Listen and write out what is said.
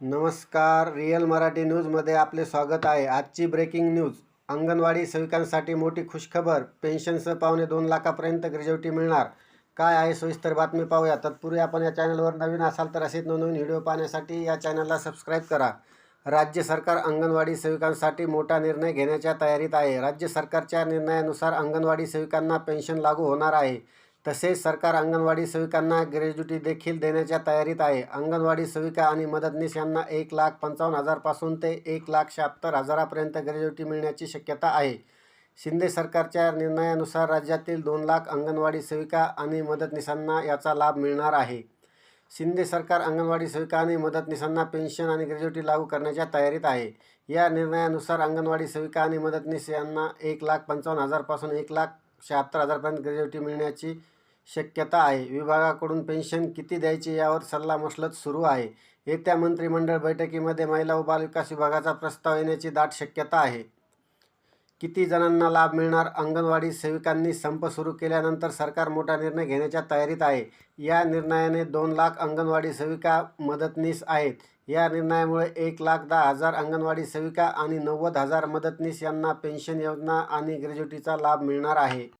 नमस्कार रिअल मराठी न्यूजमध्ये आपले स्वागत आहे. आजची ब्रेकिंग न्यूज अंगणवाडी सेविकांसाठी मोठी खुशखबर पेन्शनसह पावणे दोन लाखापर्यंत ग्रॅज्युटी मिळणार. काय आहे सविस्तर बातमी पाहूया. तत्पूर्वी आपण या चॅनलवर नवीन असाल तर असेच नवनवीन व्हिडिओ पाहण्यासाठी या चॅनलला सबस्क्राईब करा. राज्य सरकार अंगणवाडी सेविकांसाठी मोठा निर्णय घेण्याच्या तयारीत आहे. राज्य सरकारच्या निर्णयानुसार अंगणवाडी सेविकांना पेन्शन लागू होणार आहे. तसेच सरकार अंगणवाडी सेविकांना ग्रॅज्युटी देखील देण्याच्या तयारीत आहे. अंगणवाडी सेविका आणि मदतनीस यांना एक लाख पंचावन्न हजारपासून ते एक लाख शहात्तर हजारापर्यंत ग्रॅज्युटी मिळण्याची शक्यता आहे. शिंदे सरकारच्या निर्णयानुसार राज्यातील दोन लाख अंगणवाडी सेविका आणि मदतनीसांना याचा लाभ मिळणार आहे. शिंदे सरकार अंगणवाडी सेविका आणि मदतनीसांना पेन्शन आणि ग्रॅज्युटी लागू करण्याच्या तयारीत आहे. या निर्णयानुसार अंगणवाडी सेविका आणि मदतनीस यांना एक लाख पंचावन्न हजारपासून एक लाख शहात्तर हजारपर्यंत ग्रॅज्युटी मिळण्याची शक्यता आहे. विभागाकडून पेन्शन किती द्यायची यावर सल्लामसलत सुरू आहे. येत्या मंत्रिमंडळ बैठकीमध्ये महिला व बालविकास विभागाचा प्रस्ताव येण्याची दाट शक्यता आहे. किती जणांना लाभ मिळणार? अंगणवाडी सेविकांनी संप सुरू केल्यानंतर सरकार मोठा निर्णय घेण्याच्या तयारीत आहे. या निर्णयाने दोन लाख अंगणवाडी सेविका मदतनीस आहेत. या निर्णयामुळे एक लाख दहा हजार अंगणवाडी सेविका आणि नव्वद हजार मदतनीस यांना पेन्शन योजना आणि ग्रॅज्युटीचा लाभ मिळणार आहे.